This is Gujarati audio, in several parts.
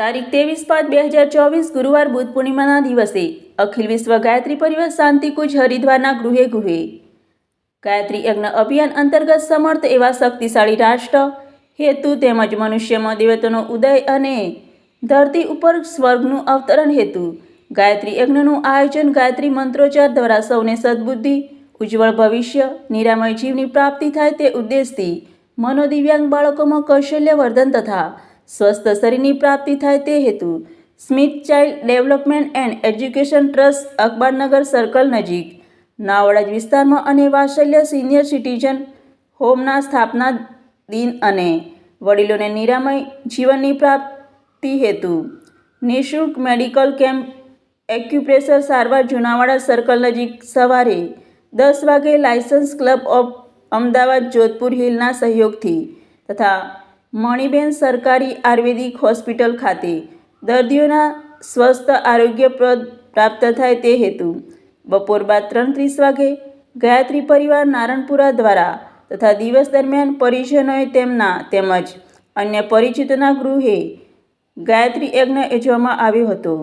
તારીખ ત્રેવીસ પાંચ બે હજાર ચોવીસ ગુરુવાર બુદ્ધ પૂર્ણિમાના દિવસે અખિલ વિશ્વ ગાયત્રી પરિવાર શાંતિકુંજ હરિદ્વારના ગૃહે ગૃહે. ગાયત્રી યજ્ઞ અભિયાન અંતર્ગત સમર્થ એવા શક્તિશાળી રાષ્ટ્ર, હેતુ તેમજ મનુષ્યમાં દેવતાનો ઉદય અને ધરતી ઉપર સ્વર્ગનું અવતરણ હેતુ. ગાયત્રી યજ્ઞનું આયોજન ગાયત્રી મંત્રોચ્ચાર દ્વારા સૌને સદબુદ્ધિ, ઉજ્જવળ ભવિષ્ય, નિરામય જીવની પ્રાપ્તિ થાય તે ઉદ્દેશથી મનોદિવ્યાંગ બાળકોમાં કૌશલ્ય વર્ધન તથા સ્વસ્થ શરીરની પ્રાપ્તિ થાય તે હેતુ. Smith child development and education trust Akbarnagar circle નજીક. નાવડજ વિસ્તારમાં અને વાત્સલ્ય સિનિયર સિટીઝન હોમના સ્થાપના દિન અને વડીલોને નિરામય જીવનની પ્રાપ્તિ હેતુ. નિઃશુલ્ક મેડિકલ કેમ્પ એક્યુપ્રેશર સારવાર જુનાવાડા સર્કલ નજીક સવારે દસ વાગે Lions club of Ahmedabad Jodhpur હિલના સહયોગથી તથા મણિબેન સરકારી આયુર્વેદિક હોસ્પિટલ ખાતે દર્દીઓના સ્વસ્થ આરોગ્યપ્રદ પ્રાપ્ત થાય તે હેતુ. બપોર બાદ ત્રણ ત્રીસ વાગે ગાયત્રી પરિવાર નારણપુરા દ્વારા તથા દિવસ દરમિયાન પરિજનોએ તેમના તેમજ અન્ય પરિચિતોના ગૃહે ગાયત્રી યજ્ઞ યોજવામાં આવ્યો હતો.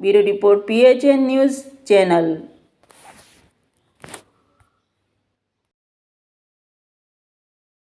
Bureau report PHN news channel.